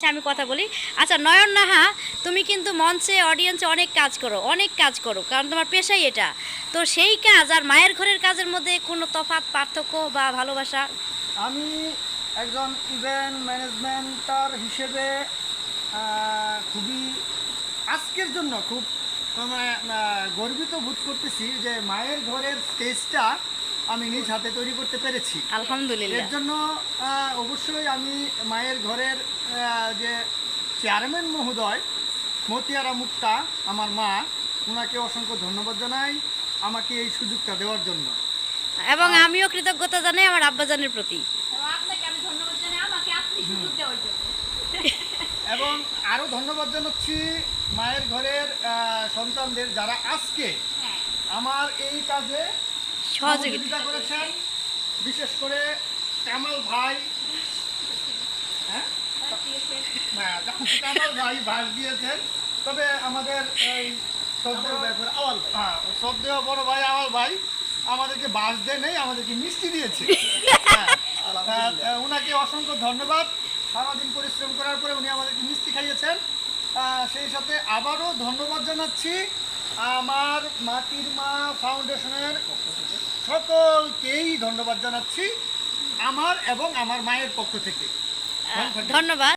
আমি কথা বলি। আচ্ছা নয়ন নাহা তুমি কিন্তু মঞ্চে অডিয়েন্সে অনেক কাজ করো অনেক কাজ করো কারণ তোমার পেশাই এটা। তো সেই কাজ আর মায়ের ঘরের কাজের মধ্যে কোনো তফাৎ পার্থক্য বা ভালোবাসা? আমি একজন ইভেন্ট ম্যানেজমেন্টার হিসেবে খুবই আজকের জন্য খুব মানে, গর্বিত বোধ করতেছি যে মায়ের ঘরের স্টেজটা আমি নিজ হাতে তৈরি করতে পেরেছি। আলহামদুলিল্লাহ। এর জন্য অবশ্যই আমি মায়ের ঘরের যে চেয়ারম্যান মহোদয় মতিয়ারা মুক্তা আমার মা ওনাকে অসংখ্য ধন্যবাদ জানাই আমাকে এই সুযোগটা দেওয়ার জন্য। এবং আমিও কৃতজ্ঞতা জানাই আমার আব্বাজানের প্রতি। আপনাকে আমি ধন্যবাদ জানাই আমাকে আপনি সুযোগ দেওয়ার জন্য। এবং আরও ধন্যবাদ জানাচ্ছি মায়ের ঘরের সন্তানদের যারা আজকে হ্যাঁ। আমার এই কাজে সহযোগিতা করেছেন? বিশেষ করে কামাল ভাই। হ্যাঁ? হ্যাঁ, কামাল ভাই ভাস দিয়েছেন তবে আমাদের এই আওয়াল হ্যাঁ বড় ভাই আওয়াল ভাই আমাদেরকে বাস দেয় নেই আমাদেরকে মিষ্টি দিয়েছে। হ্যাঁ, ওনাকে অসংখ্য ধন্যবাদ। সারাদিন পরিশ্রম করার পরে উনি আমাদেরকে মিষ্টি খাইয়েছেন। সেই সাথে আবারও ধন্যবাদ জানাচ্ছি। আমার মাটির মা ফাউন্ডেশনের সকলকেই ধন্যবাদ জানাচ্ছি আমার এবং আমার মায়ের পক্ষ থেকে। ধন্যবাদ।